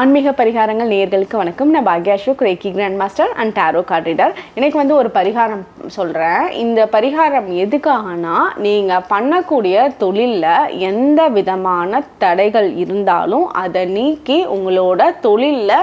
ஆன்மீக பரிகாரங்கள் நேர்களுக்கு வணக்கம். நான் Bhagya Ashok reiki grand master and tarot card reader. எனக்கு வந்து ஒரு பரிகாரம் சொல்கிறேன் இந்த பரிகாரம் எதுக்காகனா நீங்கள் பண்ணக்கூடிய தொழிலில் எந்த விதமான தடைகள் இருந்தாலும் அதை நீக்கி உங்களோட தொழிலில்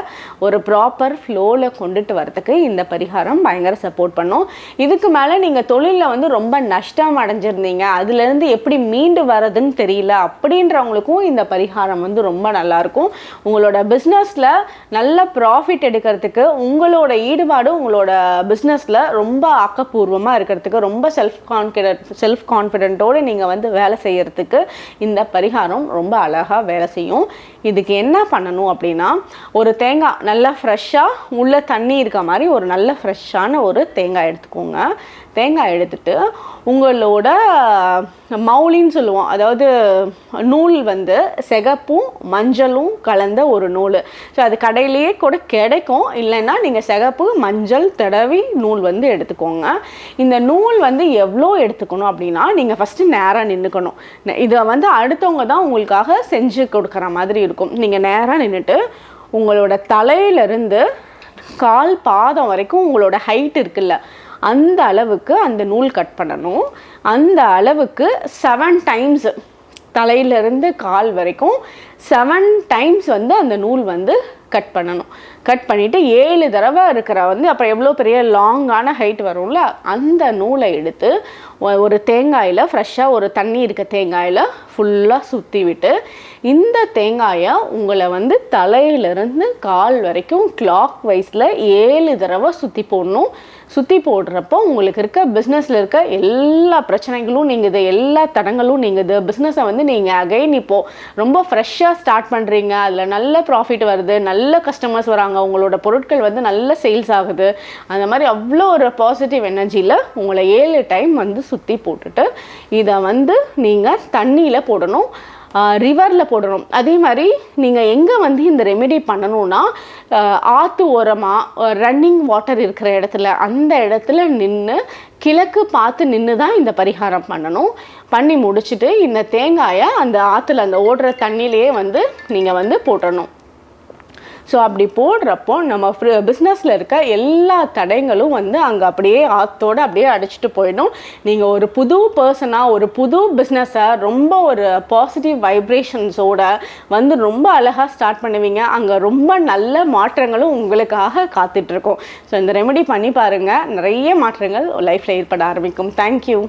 ஒரு ப்ராப்பர் ஃப்ளோவில் கொண்டுட்டு வரதுக்கு இந்த பரிகாரம் பயங்கர சப்போர்ட் பண்ணும். இதுக்கு மேலே நீங்கள் தொழிலில் வந்து ரொம்ப நஷ்டம் அடைஞ்சிருந்தீங்க. அதுலேருந்து எப்படி மீண்டு வரதுன்னு தெரியல. அப்படின்றவங்களுக்கும் இந்த பரிகாரம் வந்து ரொம்ப நல்லாயிருக்கும் உங்களோட பிஸ்னஸில் நல்ல ப்ராஃபிட் எடுக்கிறதுக்கு உங்களோட ஈடுபாடு உங்களோட பிஸ்னஸில் ரொம்ப ஆக்கப்பூர்வமாக இருக்கிறதுக்கு ரொம்ப செல்ஃப் கான்ஃபிடென்ட் செல்ஃப் கான்ஃபிடென்ட்டோடு நீங்கள் வந்து வேலை செய்கிறதுக்கு இந்த பரிகாரம் ரொம்ப அழகாக வேலை செய்யும். இதுக்கு என்ன பண்ணணும் அப்படின்னா ஒரு தேங்காய் நல்லா ஃப்ரெஷ்ஷாக உள்ளே தண்ணி இருக்க மாதிரி ஒரு நல்ல ஃப்ரெஷ்ஷான ஒரு தேங்காய் எடுத்துக்கோங்க. தேங்காய் எடுத்துட்டு உங்களோட மௌலின்னு சொல்லுவோம். அதாவது நூல் வந்து சிகப்பும் மஞ்சளும் கலந்த ஒரு நூல் ஸோ அது கடையிலேயே கூட கிடைக்கும். இல்லைன்னா நீங்கள் சிகப்பு மஞ்சள் தடவி நூல் வந்து எடுத்துக்கோங்க. இந்த நூல் வந்து எவ்வளோ எடுத்துக்கணும் அப்படின்னா நீங்கள் ஃபஸ்ட்டு நேராக நின்றுக்கணும் இதை வந்து அடுத்தவங்க தான் உங்களுக்காக செஞ்சு கொடுக்குற மாதிரி இருக்கும். நீங்கள் நேராக நின்றுட்டு உங்களோட தலையிலிருந்து கால் பாதம் வரைக்கும் உங்களோட ஹைட் இருக்குல்ல அந்த அளவுக்கு அந்த நூல் கட் பண்ணணும். அந்த அளவுக்கு செவன் டைம்ஸ் தலையிலிருந்து கால் வரைக்கும் செவன் டைம்ஸ் வந்து அந்த நூல் வந்து கட் பண்ணணும். கட் பண்ணிவிட்டு ஏழு தடவை இருக்கிற வந்து அப்புறம் எவ்வளோ பெரிய லாங்கான ஹைட் வரும்ல அந்த நூலை எடுத்து ஒரு தேங்காயில் ஃப்ரெஷ்ஷாக ஒரு தண்ணி இருக்க தேங்காயில் ஃபுல்லாக சுற்றி விட்டு இந்த தேங்காயை உங்களை வந்து தலையிலிருந்து கால் வரைக்கும் கிளாக் வைஸில் ஏழு தடவை சுற்றி போடணும். சுற்றி போடுறப்போ உங்களுக்கு இருக்க பிஸ்னஸில் இருக்க எல்லா பிரச்சனைகளும் நீங்கள் இது எல்லா தடங்களும் நீங்கள் இது பிஸ்னஸை வந்து நீங்கள் அகைன் இப்போது ரொம்ப ஃப்ரெஷ்ஷாக ஸ்டார்ட் பண்ணுறீங்க அதில் நல்ல ப்ராஃபிட் வருது. நல்ல கஸ்டமர்ஸ் வராங்க. உங்களோட பொருட்கள் வந்து நல்ல சேல்ஸ் ஆகுது. அந்த மாதிரி அவ்வளோ ஒரு பாசிட்டிவ் எனர்ஜியில் உங்களை ஏழு டைம் வந்து சுற்றி போட்டுட்டு இதை வந்து நீங்கள் தண்ணியில் போடணும். ரிவரில் போடணும். அதே மாதிரி நீங்கள் எங்கே வந்து இந்த ரெமெடி பண்ணணும்னா ஆற்று ஓரமாக ரன்னிங் வாட்டர் இருக்கிற இடத்துல அந்த இடத்துல நின்று கிழக்கு பார்த்து நின்று தான் இந்த பரிகாரம் பண்ணணும். பண்ணி முடிச்சுட்டு இந்த தேங்காயை அந்த ஆற்றுல அந்த ஓடுற தண்ணியிலேயே வந்து நீங்கள் வந்து போட்டணும். ஸோ அப்படி போடுறப்போ நம்ம பிஸ்னஸில் இருக்க எல்லா தடைங்களும் வந்து அங்கே அப்படியே ஆற்றோடு அப்படியே அடிச்சுட்டு போயிடும். நீங்கள் ஒரு புது பர்சனாக ஒரு புது பிஸ்னஸை ரொம்ப ஒரு பாசிட்டிவ் வைப்ரேஷன்ஸோட வந்து ரொம்ப அழகாக ஸ்டார்ட் பண்ணுவீங்க. அங்கே ரொம்ப நல்ல மாற்றங்களும் உங்களுக்காக காத்துட்ருக்கோம் ஸோ இந்த ரெமெடி பண்ணி பாருங்கள் நிறைய மாற்றங்கள் லைஃப்பில் ஏற்பட ஆரம்பிக்கும். தேங்க்யூ